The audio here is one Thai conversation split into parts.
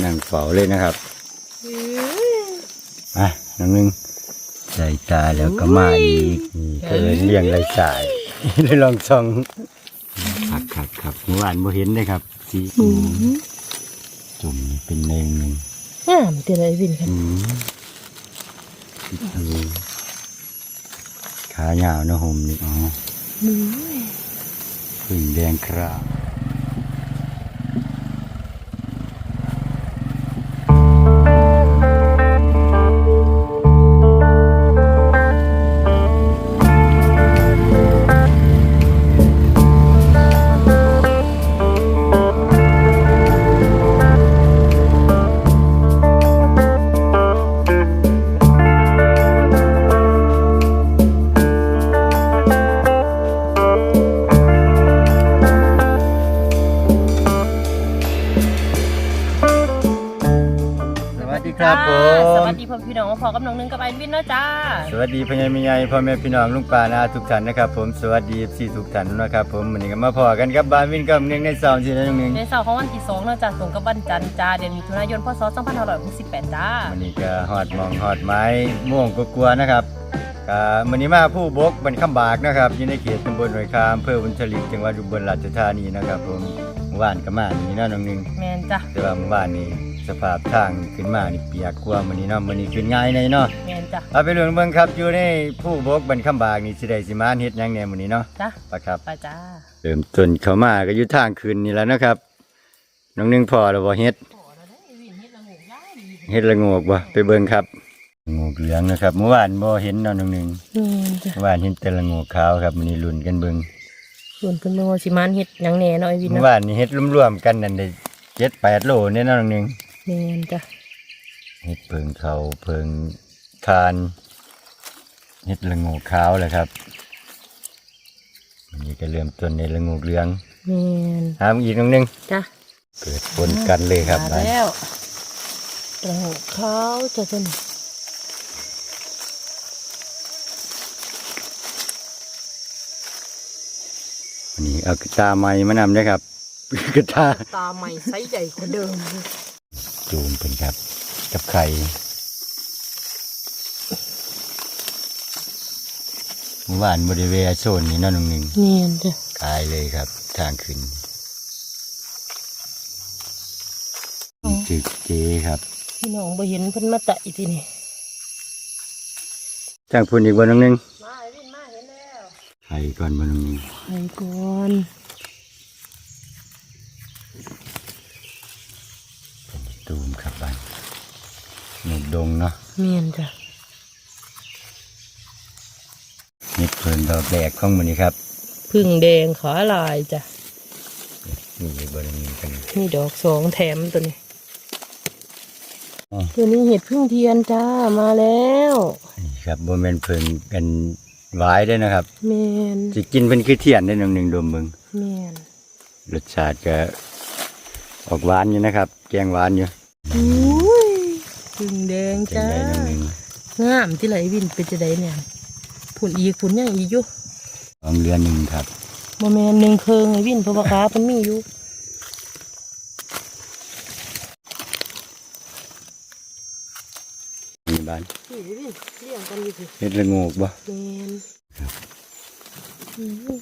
นั่งเฝ้าเลยนะครับอะน้องหนึงใส่ตาแล้วก็มาอีกนี่ก็เลยเลี้ยงไรสายได้ลองส่องครับครับครับเมื่อวานบ่เห็นเลยครับสีจุ่มนี่เป็นเนงหนึ่งงามเต็มเลยวินครับอืมเออขายาวนะผมนี่อ๋อพึ่งแดงครา ครับผม สวัสดีพ่อพี่น้องพอกับน้องนึงกับไอวินเนาะจ้า สวัสดีพ่อใหญ่แม่ใหญ่พ่อแม่พี่น้องลุงป้านาทุกท่านนะครับผมสวัสดีสี่ทุกท่านนะครับผมวันนี้ก็มาพอกันครับบ้านวินกับเนียงในซาวน์ที่นั่นนึงในเสาร์ของวันที่สองเนาะจ้าส่งกับวันจันทร์จ้าเดือนมิถุนายนพศ2568จ้าวันนี้ก็ฮอดหมองฮอดไม้ม่วงกลัวๆนะครับก็วันนี้มาผู้บกบันคำบากนะครับอยู่ในเขตตำบลหน่วยคามอำเภอบุญชลิกจังหวัดอุบลราชธานีนะครับผมเมื่อวานก็มานี่เนาะน้องหนึงแมนจ้าแต่ว่าเมื่อวานนี้ สภาพทางขึ้นมานี่เปียกกว่ามื้อนี้เนาะมื้อนี้ขึ้นง่ายในเนาะแมนจ้าเอาไปเรื่องเบิ่งครับอยู่ในผู้บกบันคำบากนี่สิได้สิมาเฮ็ดหยังแหน่มื้อนี้เนาะจ้าปะครับ ไปจ้าเริ่มต้นเข้ามาก็อยู่ทางขึ้นนี่แหล้วนะครับ น้องหนึงพอแล้วบ่เฮ็ดเฮ็ดละโงกบ่ไปเบิ่งครับโงกเหลืองนะครับเมื่อวานบ่เห็นเนาะน้องหนึงแมนจ้าเมื่อวานเห็นแต่ละโงกขาวครับมื้อนี้ลุ้นกันเบิ่ง ส่วนเพิ่นเบิ่งว่าสิมานเฮ็ดหยังแหน่เนาะไอวินเมื่อเนาะวานนี่เฮ็ดรวมๆกันนั่นได้7 8โลเนี่ยเนาะน้องหนึง แมนจ้าเฮ็ดเพิงเขาเพิงทานเฮ็ดละโงกขาวแหละครับวันนี้ก็เริ่มต้นในละโงกเหลืองแมนหามอีกน้องหนึงจ้าเกิดผลกันเลยครับมาบ้านแล้วกระโหกขาวจ้าต้นวันนี้เอากระตาไม้มานำด้วยครับ กระตา ตาใหม่ไซส์ใหญ่กว่าเดิม จูมเป็นครับ กับไข่เมื่อวานบริเวณโซนนี้เนั่นหนึ่งแมนจ้ากายเลยครับ ทางขึ้นจึกเจครับ พี่น้องบ่เห็นเพิ่นมาตะอีทีนี่จ้างพูนอีกวันหนึ่งมาไอวินมาเห็นแล้วไข่ก่อนวันหนึ่งไปก่อน ตูม ครับบ้านหนุดดงเนาะเมียนจ้ะเห็ดเพลินดอกแรกของมันนี้ครับพึ่งแดงขาลายจ้ะนี่อีกวันหนึ่งกันนี่ดอกสองแถมตัวนี้อ๋อตัวนี้เห็ดพึ่งเทียนจ้ามาแล้วนี่ครับโบแมนเพลินกันหวายได้อนะครับเมียนจะกินเป็นคือเทียนได้หนึ่งหนึ่งดมเบิงเมียนรสชาติก็ออกหวานอยู่นะครับ แกงหวานอยู่ อุ้ยพึ่งแดงเป็นจ้าไงหนึ่งหนึ่งงามที่ไหลวินเป็นจะได้เนี่ยผุนอีกผุนยังอีกอยู่สองเรือนหนึ่งครับโมแมนหนึ่งเคิงไอวินเพราะว่าขาเพิ่นมีอยู่มีบ้านนี่ไอวินเลี้ยงกันอยู่สิเฮ็ดละโงกบ่เมียนอืม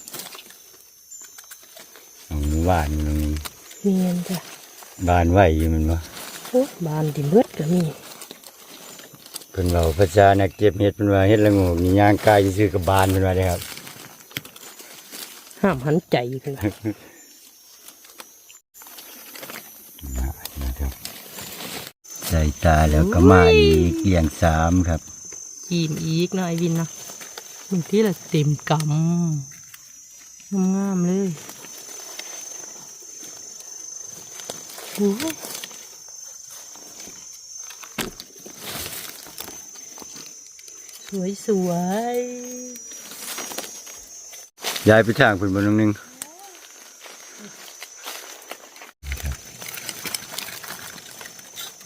เอาหมู่บ้านอยู่ตรงนี้เมียนจ้ะบ้านไหวอยู่แมันบ่โอ้ บานติเบิดก็มีเพิ่นเว้าภาษานักเก็บเฮ็ดเพิ่นว่าเฮ็ดละงกนี่ย่างกายซื่อกับบานเพิ่นว่าเด้ครับ ห้ามหันใจเพิ่นนะครับใส่ตาแล้วก็มาอีกเกี่ยงสามครับอิ่มอีกเนาะไอวินเนาะบางทีละเต็มกำงามๆเลยโอ้ สวยสวยๆย้ายไปทางเพิ่นบ่นึงนึง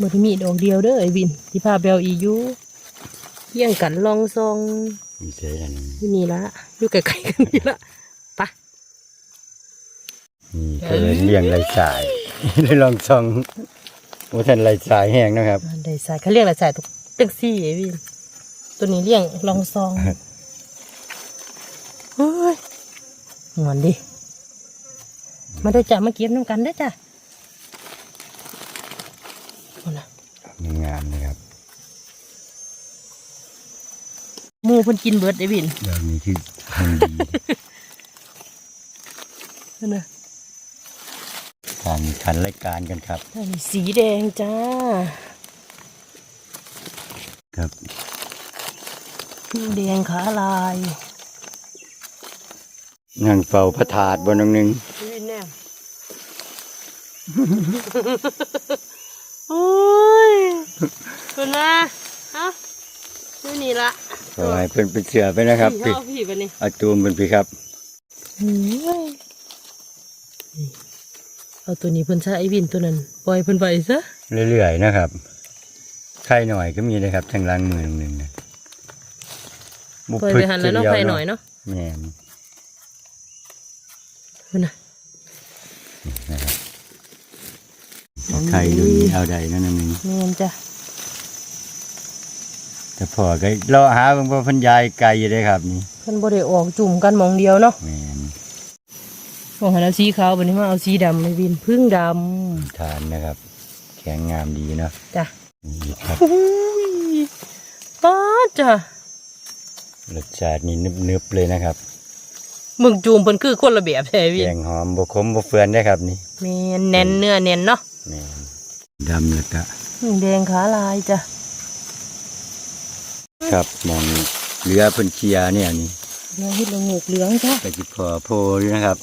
บ่ได้มีดอกเดียวเด้อไอ้วิน ที่พาเบลอีอยู่เที่ยงกันลองซองมีเสยอันนึงอยู่นี่ละอยู่ใกล้ๆกันนี่ละไปะนี่ก็เลยเลี้ยงไรสายได้ลองส่องว่าท่านไรสายแห้งนะครับอันใดสายเขาเรียกอะไรสายตุกตึกซี่ไอ้วิน ตัวนี้เลี้ยงลองซองเฮ้ยหวนดิ มาได้อจ้ะมาเก็บน้ำกันได้อจ้ะเอานะมีงามนะครับหมูเพิ่นกินเบิดไอ้วินเดี๋ยวนี้คือคนดีเอานะการขันรายการกันครับอันนี้สีแดงจ้า ครับ แดงขาลายนั่งเฝ้าพระธาตุบนนึงหนึงวินแน่โอ้ยคุณนะฮะนี่นี่ละขอให้เพิ่นเป็นเสือไปนะครับพี่พี่เอาพี่ไปนี่เอาตูมเป็นพี่ครับเอาตัวนี้เพิ่นใช้ไอ้วินตัวนั้นปล่อยเพิ่นไปซะเรื่อยๆนะครับไข่หน่อยก็มีนะครับทางหล่างมือหนึ่งนะ บุปล่อยพึไปกหันแล้วเนาะทีดีไฟหน่อยเนาะแม่นเพิ่นน่ะไข่ดูนี่เอาใดนั่นนึงแม่นจ้ะแต่พอก็รอหาเบิ่งว่าเพันยายไก่อยู่ได้ครับนี่เพิ่นบ่ได้ออกจุ่มกันหมองเดียวเนาะแม่นมองหันเอาสีขาวบัดนี้มาเอาสีดำไอ้วินพึ่งดทานนะครับ แข็งงามดีเนาะำจ้ะนี่ครับอุ้ยป้าดจ้ะ รสชาตินี่นึบๆเลยนะครับ มึงจูมเพิ่นคือคนละแบบแท้วิแกนงหอมบกขมบกเฟือนได้ครับนี่แม่นแน่นเนื้อแน่นเนาะแม่นดำแล้วก็พึ่งแดงขาลายจ้ะครับมองเรือเพิ่นเคลียร์เนี่ยนี่เนื้อเฮ็ดละโงกเหลืองจ้ะก็สิพอโพอยู่นะครับ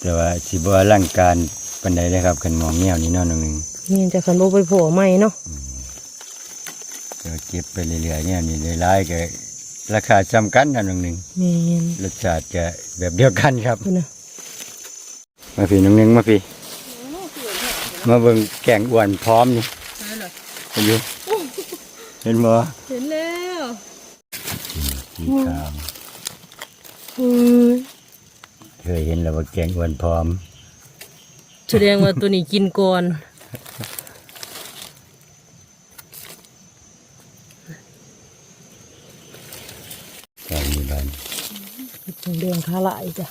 แต่ว่าสิบ่อลังการปานใดเลยครับคันมองแนวนี้เนาะนึงนึงแม่นจ้ะคันบ่ไปโผล่ใหม่เนาะก็เก็บไปเรื่อยๆเนี่ยนี่หลายๆก็ ราคาจำกันนะนึงนึงแม่นรสชาติก็แบบเดียวกันครับเพิ่นน่ะมาพี่นึงนึงมาพี่ มาเบิ่งแกงอ้วนพร้อมนี่เห็นอยู่เห็นบ่เห็นแล้วสีขาวอืมเคยเห็นแล้วว่าแกงอ้วนพร้อม แสดงว่าตัวนี้กินก่อน แกงอยู่บ้าน พึ่งแดงขาลายจ้ะ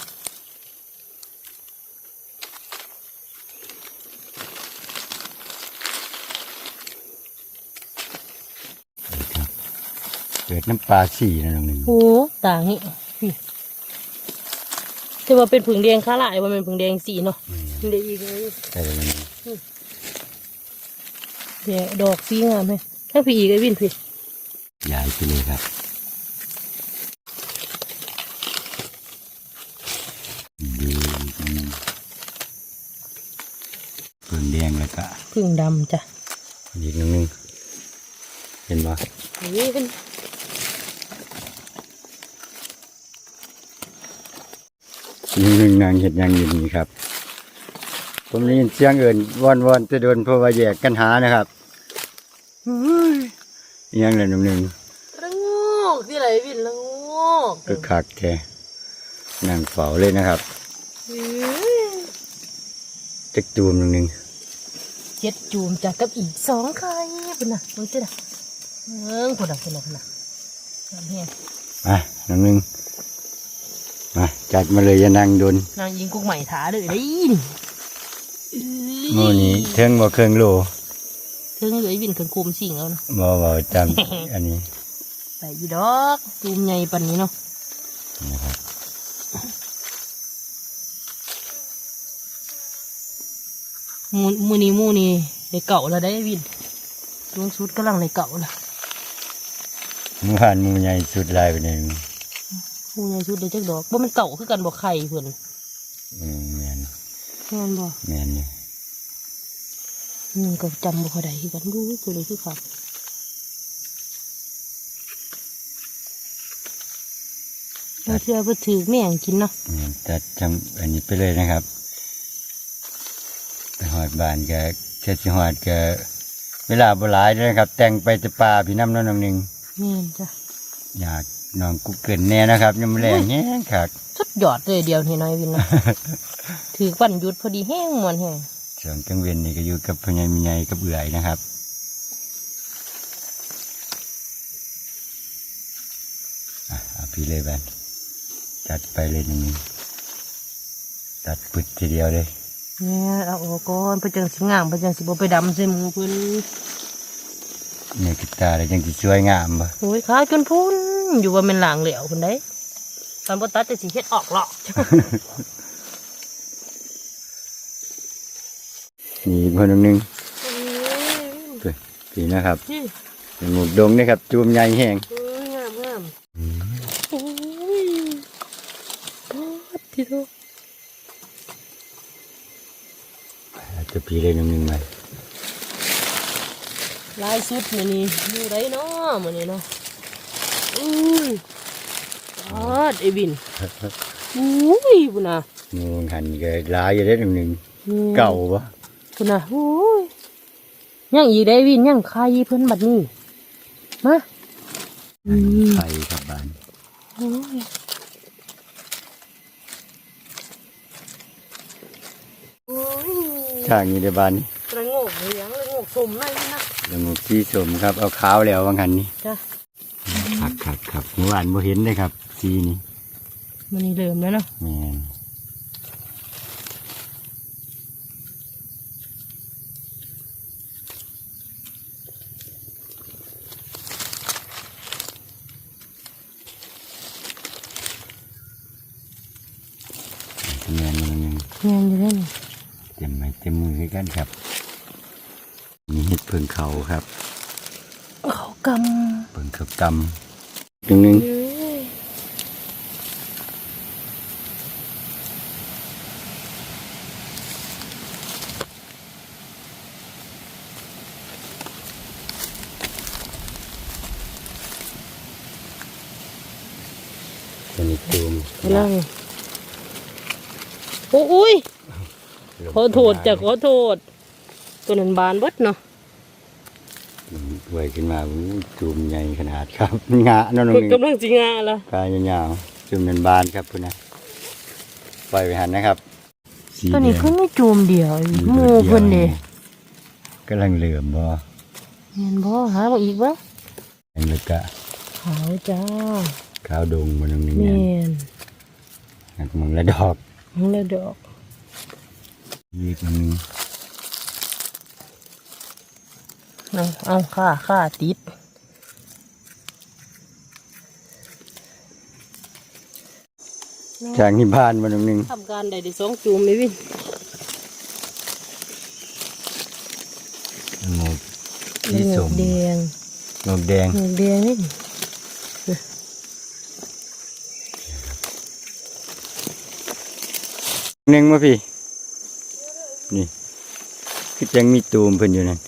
เกิดน้ำปลาสีนะนึงนึงโอ้ต่างนี่พี่แต่ว่าเป็นผึ่งแดงขาลายว่าเป็นผึ่งแดงสีเนาะมันได้อีกเลยใช่เลยเดี๋ยวดอกสีงามเลยถ้าพี่อีกไอ้วินพี่ย้ายไปเลยครับดูนี่เพิ่งแดง แล้วก็ผึ่งดำจ้ะอีกนิดนึงเห็นบ่นี่เป็นนิดนึงนางเห็ดหยังอยู่นี่ครับ ผมได้ยินเสียงเอินวอนวอนจะโดนเพราะว่าแยกกันหานะครับเฮ้ยอิหยังเลยหนึ่งหนึ่งละโงกที่ไหนวินละโงกก็คักแท้นั่งเฝ้าเลยนะครับเอ้ยจักตูมหนึ่งหนึ่งเจ็ดจูมจ้ะกับอีกสองไข่เป็นน่ะมึงสิน่ะเอิงคนน่ะคนน่ะคนน่ะเอาเนี่ยมาหนึ่งหนึ่งมาจัดมาเลยอย่านั่งโดนนางยิงกุ๊กใหม่ถาเลยได้ยินโมนี้เทิงบ่เครื่องโลถึงเหลือไอ้วินเครื่องคุมสิ่งเอาเนาะบ่บ่จำอันนี้ใส่ยีดอกจูมใหญ่ปันนี้เนาะนะครับ มูมือนี้หมูนี่ได้เก่าแล้วได้วินลุงชุดกำลังได้เก่าแล้วหมูหันหมูใหญ่สุดลายไปหนึ่งหมูใหญ่ชุดได้จักดอกว่ามันเก่าคือกันบอกไข่เพื่อนอืมแม่นแม่นบอกแม่นนี่อืมก็จำบ่ค่อยได้คือกันรู้ตัวเลยคือครับเราเชื่อว่าถือแม่งกินเนาะแม่นตัดจำอันนี้ไปเลยนะครับไปห อดบ้านก็แค่สิหอดก็เวลาบ่หลายเด้อนะครับ แต่งไปแต่ป่าพี่น้ำน้องหนึ่งแม่นจ้ะอยากน้องกุ๊กเกินแน่นะครับยังแรงแห้งคักสุดยอดเลยเดียวนี่น้อยวินเนาะถือวันหยุดพอดีแห้งมวนแห้งสส่วนกลางเวนนี่ก็อยู่กับพญายมีไงกับเอื่อยนะครับอะเอาพี่เลยแบนจัดไปเลยหนึ่งตัดปึดทีเดียวเลย เนี่ยเอาออกก่อนเพื่อจังสิงามเพื่อจังสิบ่ไปดำใส่หมูเพิ่นเนี่ยกิตาเลยจังสิสวยงามบ่โอ้ยขาวจนพุ่นอยู่ว่ามันหลางเหลวคนได้ตอนบ่ตัดจะสิเฮ็ดออกหรอกนี่อีกคนหนึ่งไปพี่นะครับนี่เป็นหมูดงนะครับจูมใหญ่แห้งเอ้ยงามงามโอ้ยโอ้ยที่ทุก อา จจะพี่เลยหนึ่งหนึ่งไหมลายสุดมื้อนี้อยู่ไดเนาะมื้อนี้เนาะอุ้ยออดไอ้บินอุ้ยพุ่นน่ะงูหันก็หลายอยู่ได้หนึ่งหนึ่งนี่เก่าปะพุ่นน่ะอุ้ยยังอีกได้วินยังคายเพิ่นบัดนี้มาอืมไฟครับบ้านโอ้ยโอ้ย ช่างนี้ในบ้านนี่กระโงกเหลืองกระโงกสมในนี่นะแล้วงูที่สมครับ เอาขาวแล้วว่างันนี่จ้ะครับครับครับเมื่อวานบ่เห็นเลยครับสีนี้มันนี่เริ่มแล้วเนาะแม่นเงินมันยัง แงนอยู่ได้นี่ เต็มไม้เต็มมือคือกันครับ มีเห็ดเพิ่งเขา ครับ เขากเพิ่งเขากำหนึ่งหนึ่งำเอ้ยตัวนี้ตูมกำลังโอ้ยขอโทษจ้ะขอโทษ ตัวนั้นบานเบิดเนาะ ไวยขึ้นมาอู้จูมใหญ่ขนาดครับงะเนั่นเพิ่นนึงกำลังสิงาละกายยาวๆจุ่มนันบานครับพุ่นนะปล่อยไปหันนะครับสีตัวนี้แดงเพิ่นไม่จูมเดียวหมูเพิ่นเด้กำลังเหลื่อมบ่เห็นบ่หาบ่อีกบ่เห็นเลยกะขาวจ้าขาวดงมันนึงแม่เนี่ยนหักมึงละดอกมันละดอกยีกมัน นึงเอาเอาค่าค่าติดจางที่บ้านมันนึงทำการได้ได้สองจูมไหมวินหมกสีสมแดงหมกแดงหมวกแดงนี่หนึ่งมาพี่ นี่คือจังมีตูมเพิ่นอยู่นั่นเ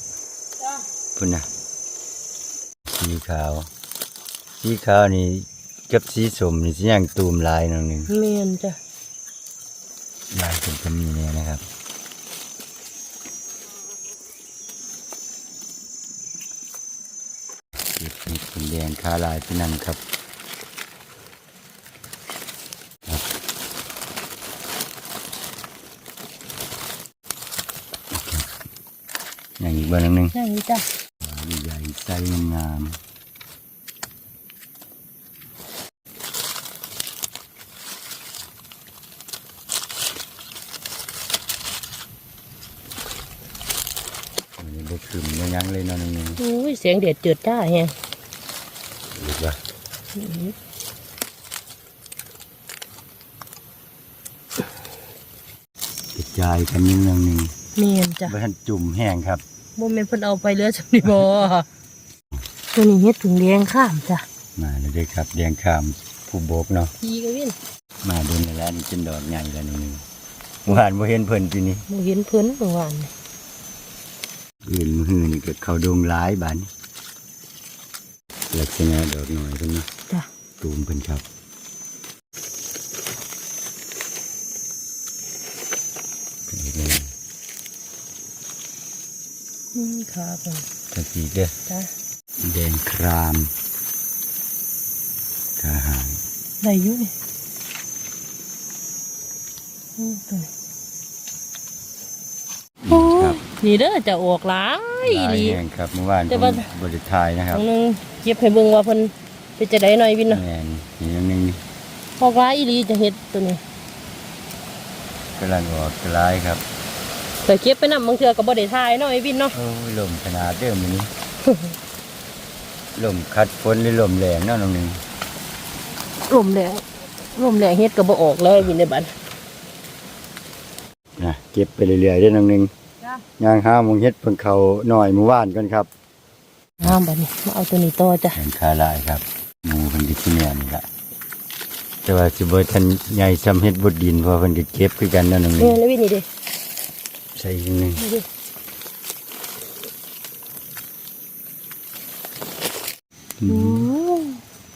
พิ่นน่ะสีขาว สีขาวนี่กับสีสมนี่สิอย่างตูมลายหนึงหนึงเมียนจ้ะลายเป็นจะมีเนี่ยนะครับเก็บเป็นแดงคาลายที่นั่นครับครับอย่างอีกเบอร์หนึ่งหนึ่งใช่จ้ะ ใหญ่ไส้งามอันนี้บกขึ้นไม่ยั้งเลยเนอนนึงอุ้ยเสียงเด็ดเจิดจ้าแฮงหรือว่ากระจายกันนิดนึงหนึ่งเมียนจ้ะเพื่อนจุ่มแห้งครับโมเมนเพิ่นเอาไปเหลือจังนี่บ่ ตัวนี้เฮ็ดถึงแดงข้ามจ้ะมาเลยเด้อครับแดงขามผู้โบกเนาะดีกวินมาดูในร้านนี้เป็นดอกใหญ่แล้วนึงหวานบ่เห็นเพิ่นปีนี้บ่เห็นเพิ่นเมื่อวานนี่อื่นมือหือนี่เกิดเขาดงร้ายบานลักษณะดอกหน่อยเพิ่นเนาะจ้ะตูมเพิ่นครับเป็นยังไงอืมขาเพิ่นตะกี้เด้อจ้ะ แดงครามขาหางได้อยู่นี่อืมตัวนี้โอ้นี่เด้อจะออกหลายหลายดีแห่งครับเมื่อวานแต่ผมว่าบริทายนะครับทางนึงเก็บให้เบิ่งว่าเพิ่นเป็นจะได้หน่อยวินเนาะแมนนี่อย่างหนึงออกหลายอีหลีจะเฮ็ดตัวนี้กำลังออกกลายครับแต่เก็บไปนำบางเทื่อก็บ่ได้ทายเนาะไอ้วินเนาะโอ้ยลมขนาดเดิมอนี้ ลมคัดฝนหรือลมแรงเนาะน้องหนึงลมแรงลมแรงเฮ็ดก็บ่ออกแล้วไอ้วินในบ้านนะเก็บไปเรื่อยๆเด้อน้องหนึงจ้ะย่างห้าโมงเฮ็ดเพิ่งเขาหน่อยเมื่อวานก่อนครับน้ำบัดนี้มาเอาตัวนี้ต่อจ้ะแห่งคาลายครับหมูเพิ่นก็สิแม่นี่ล่ะแต่ว่าสิบ่ทันใหญ่ซ้ำเฮ็ดบดดินเพราะเพิ่นก็เก็บคือกันเนาะน้องหนึนี่งแล้ววินนี่เด้ใส่อีกหนึงนี่เด้ อือืมม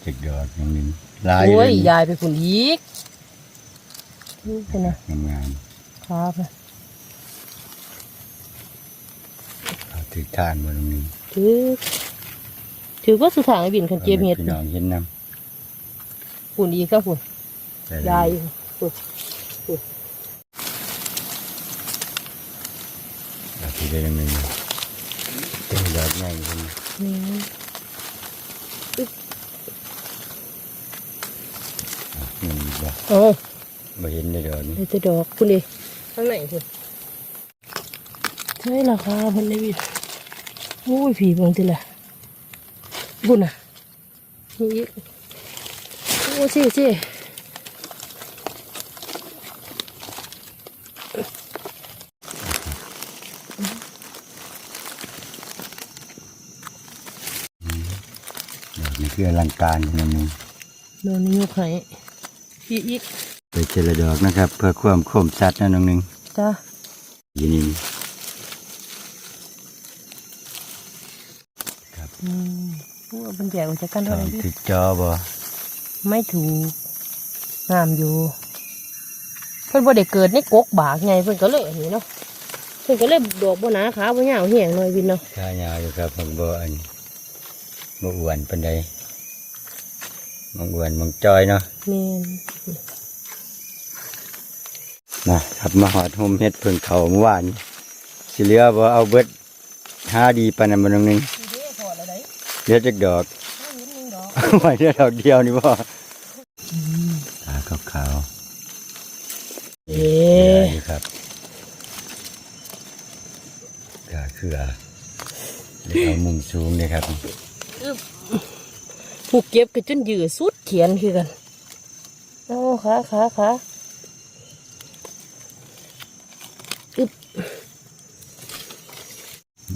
จักดอกน้องหนึงหลายโอ้ยเลยยายไปฝุ่นอีกนี่เป็นไงงามครับๆเอาถือทานบ่น้องหนึงถือถือว่าสุดทางไอ้บินคันเจ็บเฮ็ดพี่น้องเห็นนํฝุ่นอีกครับฝุ่นใส่ยายเอาที่ได้น้องหนึงเป็นยอดใหญ่เพิ่น นี่ อืม บ่โอ้บ่เห็นได้ดอกนี่เดี๋ยวจะดอกคุณดิข้างไหนคุณใช่ราคาเพันได้บินโอ้ยผีเบางทีละบุญอะนี่อีกโอ้เจ๊เจ๊ดอกนี่คืออลังการน้องหนึงโดนนิ้วไข่ พี่อีกไปเจรดอกนะครับ เพื่อความคมชัดนะน้องหนึงจ้ายินดีอืมโอ้เป็นแจกออกจากกันตเท่าอไหนร่ดิถึกจอบ่ไม่ถูกงามอยู่ เพิ่นบ่ได้เกิดในกกบากไงเพิ่นก็เลยอันนี้เนาะเพิ่นก็เลยดอกบ่หนาขาบ่ยาวเหี่ยงหน่อยวินเนาะขายาวอยู่ครับผมบ่อันบ่อ้วนปานใดมังอ้วนมังจอยเนาะแม่น นะครับมาหอดโฮมเฮ็ดเพิ่งเขาเมื่อวานสิเหลือบ่เอาเบิดหาดีปานนั้นบ่น้องหนึงเด้พอแล้วได้เหลือจักดอกนิดนึงดอกเอาไว้ได้ดอกเดียวนี่บ่ตาขาวๆเอ๊เหลือะอยู่ครับก็คือเดี๋ยวเอามุมสูงเลยครับผู้เก็บก็จนยื้อสุดเขียนคือกันโอ้ ขาขาขาอึบ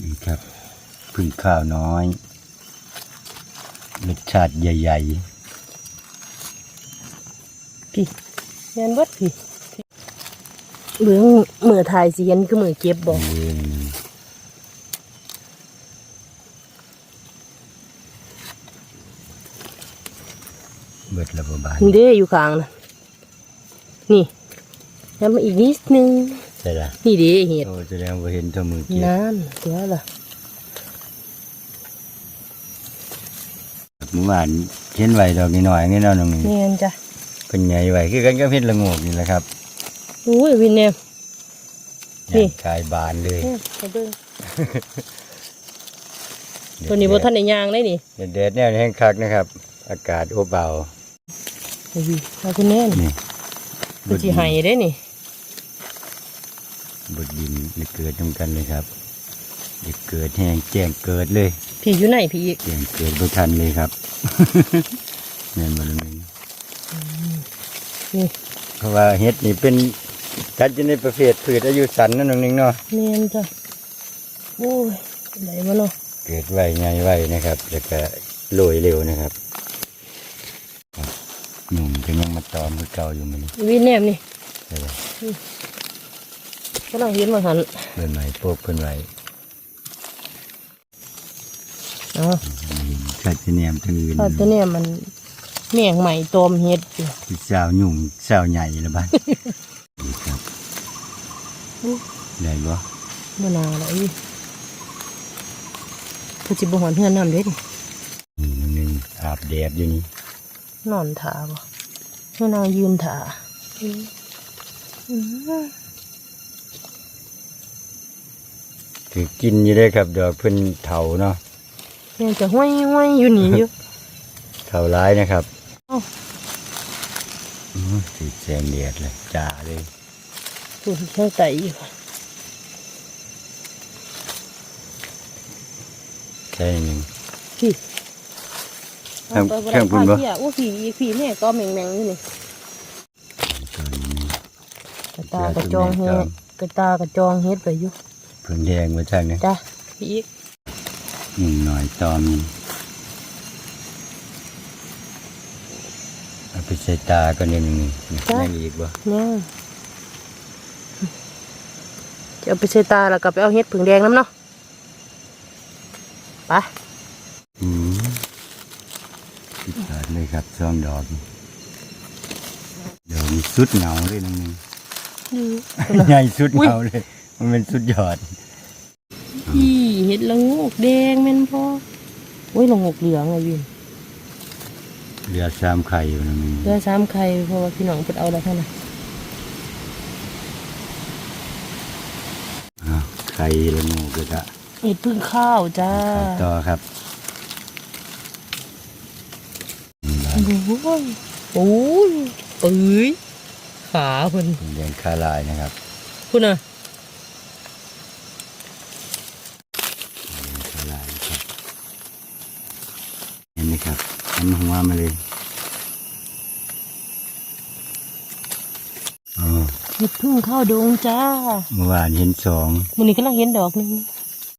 นี่ครับพึ่งข้าวน้อยรสชาติใหญ่พี่แม่นเบิดพี่เบื้องมือถ่ายสิเห็นคือมือเก็บบ่ๆยืนเบิดระบบายนี่เด้อยู่กลางนะ นี่แล้วมาอีกนิดนึงใช่ละนี่เด้เห็ดโอ้แสดงว่าเห็นเท่ามือเกียนั่นตัวละเมื่อวานเห็นไหวดอกนิดหน่อยนี่เนาะน้องนี่แม่นจ้ะเป็นไงไหวคือกันก็เห็ดละโงกนี่แหละครับอุ้ยวินเนี่ยนี่ย่างกายบานเลยเนี่ยไปเบิ่งตัวนี้บ่ทันได้ย่างเลยนี่แดดๆแนวนี้แห้งคักนะครับ อากาศอบเบาโอ้ยเอาคุณแน่น นี่คือสิให้ได้นี่บดดินนี่เกิดทำกันเลยครับเด็กเกิดแห้งแจ้งเกิดเลยพี่อยู่ไหนพี่อีกแจ้งเกิดบ่ทันเลยครับเงินมันนึงนี่เพราะว่าเฮ็ดนี่เป็นจัดอยู่ในประเภทพืชอายุสั้นนั่นนึงเนาะแม่นจ้ะโอ้ยไหนมาเนาะเกิดไวไงไวนะครับแล้วก็โรยเร็วนะครับครับหนุ่ มก็ยังมาตอมคือเก่าอยู่มันวินแนมนี่ใช่ไหมกำลังเห็นมาหันเพิ่นไหวโป๊กเพิ่นไหวเอ๋อกัดจะแนมทางอื่นถ้าตัวเนี้ยมันแม่งใหม่ตอมเฮ็ดอยู่ที่สาวหนุ่มสาวใหญ่ละบ้านนี่ครับได้บ่บ่นาละอีผู้สิบ่หอนเฮือนนำเด้นี่นี่น้องหนึงอาบแดดอยู่นี่นอนถาบ่ เฮือนนางยืนถาอืม Ừ. อืม Ừ. ถือกินอยู่เด้อครับดอกเพิ่นเถาเนาะยังจะห้อยห้อยอยู่นี่อยู่เถาร้ายนะครับเอ้าอือถือแสงเดียดเลยจ้าเลยคุณช่างไตอยู่ค่ะใช่หนึ่งพี่ เครื่องเครื่องปรุงบ่พี่อะโอ้พี่อีกพี่แม่ก็แมงแมงๆอยู่นี่ตัวนี้กระตากระจองเฮ็ดกระตากระจองเฮ็ดไปอยู่เพิ่งแดงมาจากเนี่ยจ้ะพี่อีกหนึ่งหน่อยตอมนี่เอาไปใส่ตาก็นิดนึงนี่ยังอีกบ่เนี่ยจะเอาไปใส่ตาแล้วก็ไปเอาเฮ็ดผึ่งแดงน้ำเนาะไป อืมปิดตาเลย ครับซองดอกนี่เดี๋ยวมีสุดเหงาเลยนึงนึงใหญ่สุดเหงาเลย มันเป็นสุดยอดพี่เฮ็ดละโงกแดงแม่นพ่อโอ้ยละโงกเหลืองอะวินเหลือสามไข่อยู่นึงเพื่อซ้ำใครเพราะว่าพี่น้องเพิ่นเอาแล้วเท่านั้นอ้าวไข่ละงูก็จะเฮ็ดพึ่งข้าวจ้าเข้าต่อครับ นี่ล่ะโอ้ยโอ้ยปื้ยขาเพิ่นเรียนคาลายนะครับคุณน่ะคาลายครับเห็นไหมครับหันหัวมาเลยอ๋อเฮ็ดพึ่งข้าวดงจ้าเมื่อวานเห็นสองมื้อนี้กำลังเห็นดอกหนึง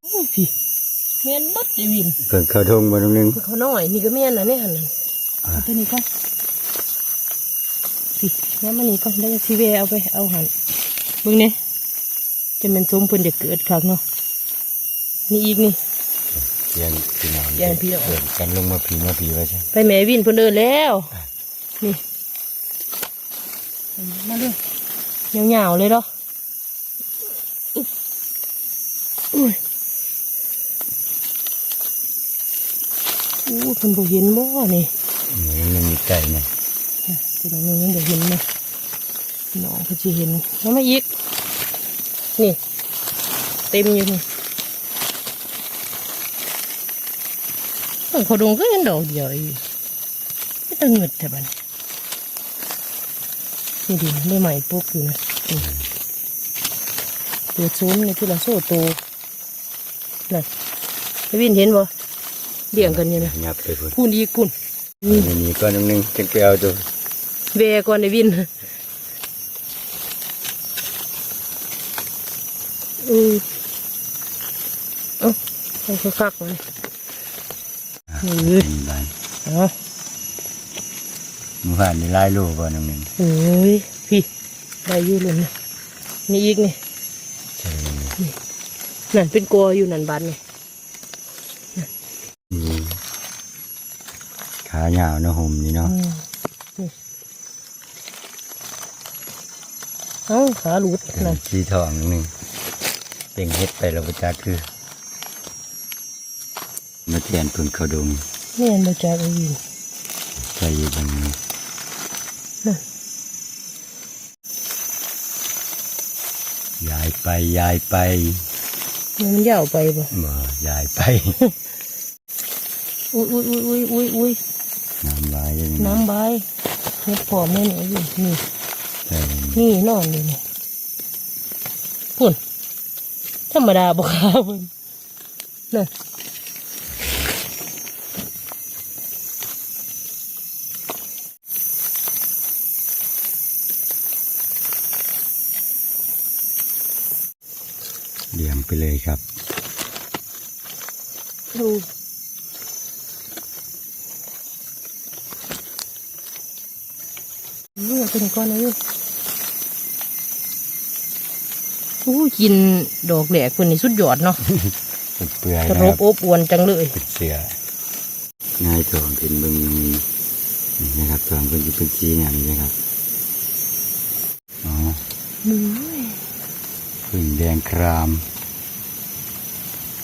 โอ้ยพี่แม่นบัดไอ้วินเกิดเข้าทงบนนึงคือเขาน้อยนี่ก็แม่นน่ะนี่หั่นน่ะอ่า เอาตัวนี้ก่อนพี่งั้นมันนี่ก่อนแล้วก็สิแวเอาไปเอาหั่นเบิ่งนี่จะเป็นสมเพิ่นจะเกิดคักเนาะนี่อีกนี่เรียนพี่น้องเรียนพี่น้องเกิดกันลงมาผีมาผีไว้ใช่ไปแม่วินเพิ่นเดินแล้วนี่มาเลยยาวๆเลยเนาะอุ๊ยอุ้ยอู้เพิ่นบ่เห็นบ่นี่นี่ มันมีไก่เนี่ยเพิ่นเอาเงินบ่เห็นนะน้องเพิ่นสิเห็นแล้วมาอีก นี่ เต็มอยู่นี่เพิ่นเขาดงก็เห็นดอกเดียวอีกไม่ต้องเงิดแต่บัดนี้นี่ดิไม่ใหม่ปุ๊กอยู่นะนี่ตัวซุ้มนี่คือเราโซ่โตนั่นไอ้วินเห็นบ่เดี่ยงกันอยู่นะยับไปพุ่นพูนอีกคุณนี่ นี่ก้อนนึงจังไปเอาตัวเวก่อนไอ้วินอือเอาเอาคักๆเลยอือเป็นไรเอาเมื่อวานนี่ไล่ลูกก้อนนึงโอ้ยพี่ได้อยู่เลยนะนี่อีกนี่ใช่นั่นเป็นกลัวอยู่นั่นบานนี่นี่ขา ยาวเนาะห่มนี่เนาะอืมนี่เอ้าขาหลุดนั่นสีทองหนึ่งเป็นเฮ็ดไปแล้วประจักคือมาแทนเพิ่นเขาดงแม่นมาจากไอ้วินใส่อยู่บนนี้นั่นย้ายไปย้ายไป มันยาวไปบ่บ่ย้ายไป อุ้ยอุ้ยอุ้ยอุ้ยอุ้ย อุ้ยน้ำลายอย่างนี้น้ำใบเฮ็ดพอแม่นี่ไอ้วินนี่ใช่นี่นอนอยู่นี่พุ่นธรรมดาบ่ขาเพิ่นนั่นเลี้ยงไปเลยครับ ดู เลือกเป็นก้อนนะลูกอู้กินดอกแหลกเพิ่นนี่สุดยอดเนาะเป็นเปลือยกระนะรคบรับอบอวนจังเลยเป็นเสือง่ายทองเป็นเบึงนี้นี่นะครับทองเป็นจะเป็นสีอย่างนี้นะครับอ๋อมือพึ่งแดงคราม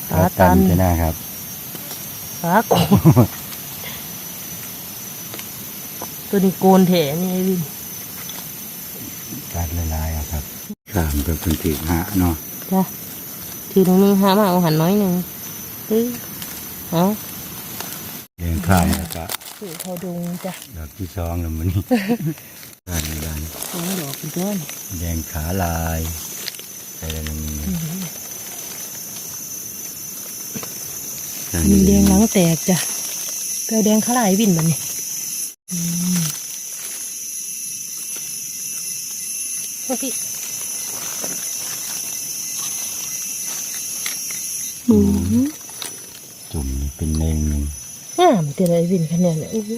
ขาตันใช่ไหมครับขาโกน ตัวนี้โกนแถนี่ไอ้วินตัดละลายเอาครับครามก็เป็นถือหะเนาะจ้ะถคือตรงนึงหามาเอาหันน้อยหนึ่งเอ้ยเอาแดงข้างแล้วก็สู่พอดงจ้ะดอกที่สองแล้วมันนี่ด้านนี้ด้านสองดอกอีกแล้วแดงขาลายใส่แล้วนึงด้านมีนี้แดงหลังแตกจ้ะเปลวแดงขลายวินแบบนี้อืมโอเคอืมจุ่มนี่เป็นแดงหนึ่งงามเตอะไรวินคะแนนเนี่ยอู้หู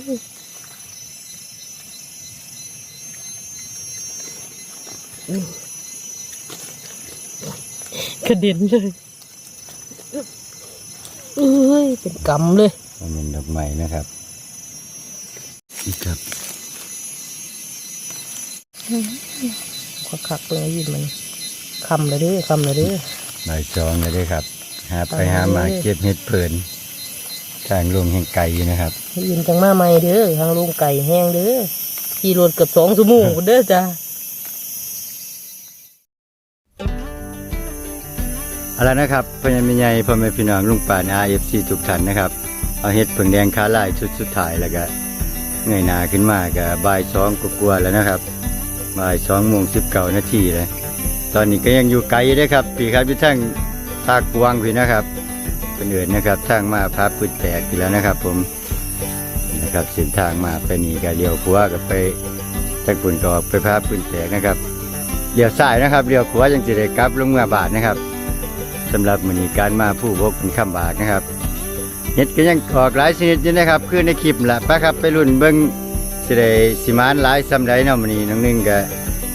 อืมกระเด็นเลยเอ้ยเป็นกำเลยมันเป็นดอกไม้นะครับนี่ครับ ขอขักเปิงไอ้วินมันคำเลยเด้อคำเลยเด้อใบจองเลยเด้อครับหาไปไปหามาเลยเก็บเห็ดเผินทางลงแห่งไก่อยู่นะครับไอ้วินจังมาใหม่เด้อทางลงไก่แห้งเด้อขี่รถเกือบสองชั่วโมงพุ่นเด้อจ้าเอาละนะครับพ่อใหญ่แม่ใหญ่พ่อแม่พี่น้องลุงป่านอาเอฟซีทุกท่านนะครับ เอาเห็ดผึ่งแดงขาลายชุดสุดท้ายแล้วก็เงยหน้าขึ้นมาก็บ่ายสองกลัวาๆแล้วนะครับ บ่ายสองโมงสิบเก้านาทีเลย ตอนนี้ก็ยังอยู่ไกลอยู่เด้ครับพี่ครับอยู่ทางภากวางพี่นะครับเป็นเอื่นนะครับทางมาพาพืชแตกพี่แล้วนะครับ ผมนะครับเส้นทางมาไปนี่ก็เลี้ยวขวากับไปทางปุ่นก็อไปพาพืชแตกนะครับเลี้ยวซ้ายนะครับเลี้ยวขวายังจะได้กลับลงเมือบาทนะครับสำหรับมือนี้การมาผู้พกเป็นคำบากนะครับเห็ดก็ยังออกหลายชนิดอยู่นะครับคือในคลิปแหละไปครับไปรุ่นเบิ้ง สิได้สิมานหลายซ้ำไรเนาะมือนี้น้องหนึงก็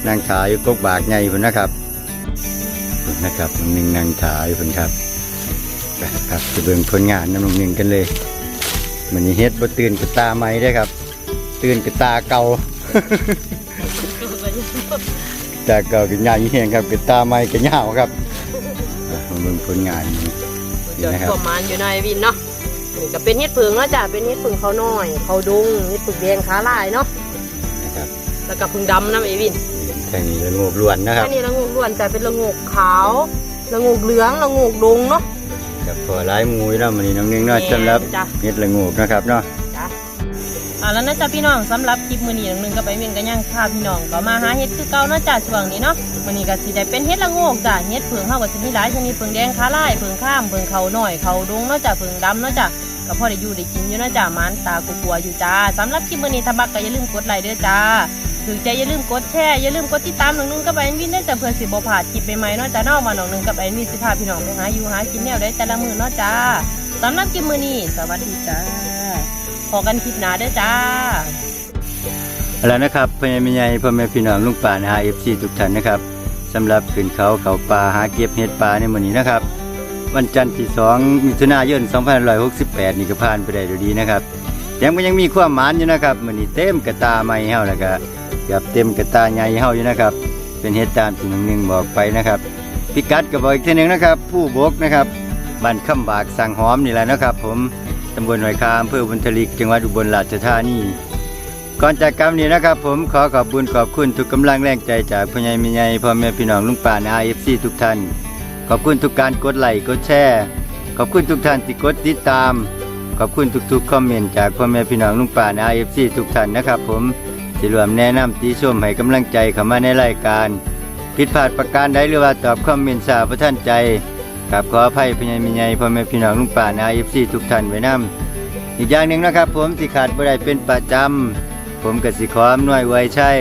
นั่งถ่ายอยู่กกบากใหญ่พุ่นนะครับพุ่นนะครับน้องหนึงนั่งถ่ายอยู่พุ่นครับครับจะเบิ่งผลงานน้ำน้องหนึงกันเลยมือนี้เฮ็ดบ่ตื่นกับตาใหม่ได้ครับ ตื่นกับตาเก่าตาเก่ากับใหญ่แห้งครับกับตาใหม่กับยาวครับมาเบิ่งผลงานนี่นะครับประมาณอยู่ในวินเนาะ นี่ก็เป็นเห็ดเผืองเนาะจ้ะเป็นเห็ดเผืองเขาน้อย เขาดุงเห็ดเผือกแดงขาลายเนาะนะครับแล้วก็เผืองดำนะไอ้วินแค่นี้ละงูล้วนนะครับอันนี้ละงูล้วนจะเป็นละงูขาวละงูเหลืองละงูดงเนาะกับพอหลายหมูอยู่เนาะมันนี้น้องนึงเนาะสำหรับจ้ะเม็ดละงูนะครับเนาะจ้ะอ่าแล้วนะจ๊ะพี่น้องสำหรับคลิปมื้อนี้หนึงก็ไปเวียนกันย่างพาพี่น้องก็มาหาเห็ดคือเก่าเนาะจ้ะช่วงนี้เนาะมื้อนี้ก็สิได้เป็นเห็ดละโงกจ้ะเห็ดเผืองเฮาก็สิมีหลายชนิดเผืองแดงขาลายเผืองข้ามเผืองเขาน้อยเขาดงเนาะจ้ะเผืองดำเนาะจ้ะ ก็พอได้อยู่ได้กินอยู่นะจ้ะมันตากลัวๆอยู่จ้าสำหรับคลิปมื้อนี้ถ้ามักก็อย่าลืมกดไลค์เด้อจ้าถึงใจอย่าลืมกดแชร์อย่าลืมกดติดตามน้องนึงกับแอนวินได้จ้ะเพื่อสิบ่พลาดคลิปใหม่ๆเนาะจ้ะเนาะว่าน้องนึงกับแอนวินสิพาพี่น้องไปหาอยู่หากินแนวได้แต่ละมื้อเนาะจ้าสำหรับคลิปมื้อนี้สวัสดีจ้าพอกันคลิปหน้าเด้อจ้าเอาละนะครับพ่อแม่ใหญ่พ่อแม่พี่น้องลุงป่านหาเอฟซีทุกท่านนะครับสำหรับขึ้นเขาเขาป่าหาเก็บเห็ดป่าในมื้อนี้นะครับ วันจันทร์ที่2มิถุนายน2568 นี่ก็ผ่านไปได้ดีนะครับยังมันยังมีความหมานอยู่นะครับมื้อนี้เต็มกระตาใหม่เฮาแล้วก็เกือบเต็มกระตาใหญ่เฮาอยู่นะครับ เป็นเห็ดตามที่น้องหนึ่งบอกไปนะครับ พิกัดก็บอกอีกทีหนึ่งนะครับ ผู้บกนะครับบ้านคำบากสังหอมนี่แหละนะครับ ผมตำบลหอยคามอำเภอบุญทลิกจังหวัดอุบลราชธานีก่อนจากกรรมนี้นะครับ ผมขอขอบคุญขอบคุณทุกกำลังแรงใจจากพ่อใหญ่ม่ใหญ่พ่อแม่พี่น้องลุงป่านอาเอฟซีทุกท่าน ขอบคุณทุกการกดไลค์กดแชร์ขอบคุณทุกท่านที่กดติดตาม ขอบคุณทุกๆคอมเมนต์จากพ่อแม่พี่น้องลุงป่านอาเอฟซีทุกท่านนะครับ ผมที่รวมแนะนำตีชมให้กำลังใจเข้ามาในรายการ ผิดพลาดประการใดหรือว่าตอบคอมเมนต์สาพระท่านใจกับขออภัยพญามิญญพ่อแม่พี่น้องลุงป่านาเอฟซีทุกท่านไว้นํอีกอย่างหนึ่งนะครับ ผมที่ขาดบ่ได้เป็นประจำผมกสิขออำนวยไว้ใช่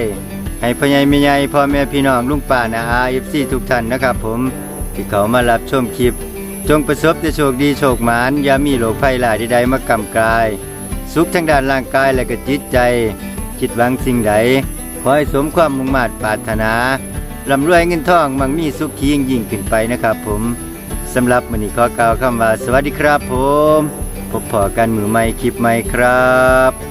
ให้พญามิญญพ่อแม่พี่น้องลุงป่านาเอฟซีทุกท่านนะครับ ผม ที่เขามารับชมคลิป จงประสบแต่โชคดีโชคหมานอย่ามีโรคภัยหลายใดๆมากำกาย สุขทางด้านร่างกายและก็จิตใจ คิดหวังสิ่งใด ขอให้สมความมุ่งมา่ปรารถนาร่ำรวยเงินทองมั่งมีสุขียิ่งยิ่งขึ้นไปนะครับผมสำหรับวันนี้ขอกล่าวคำว่า สวัสดีครับผม พบพอกันมือใหม่คลิปใหม่ครับ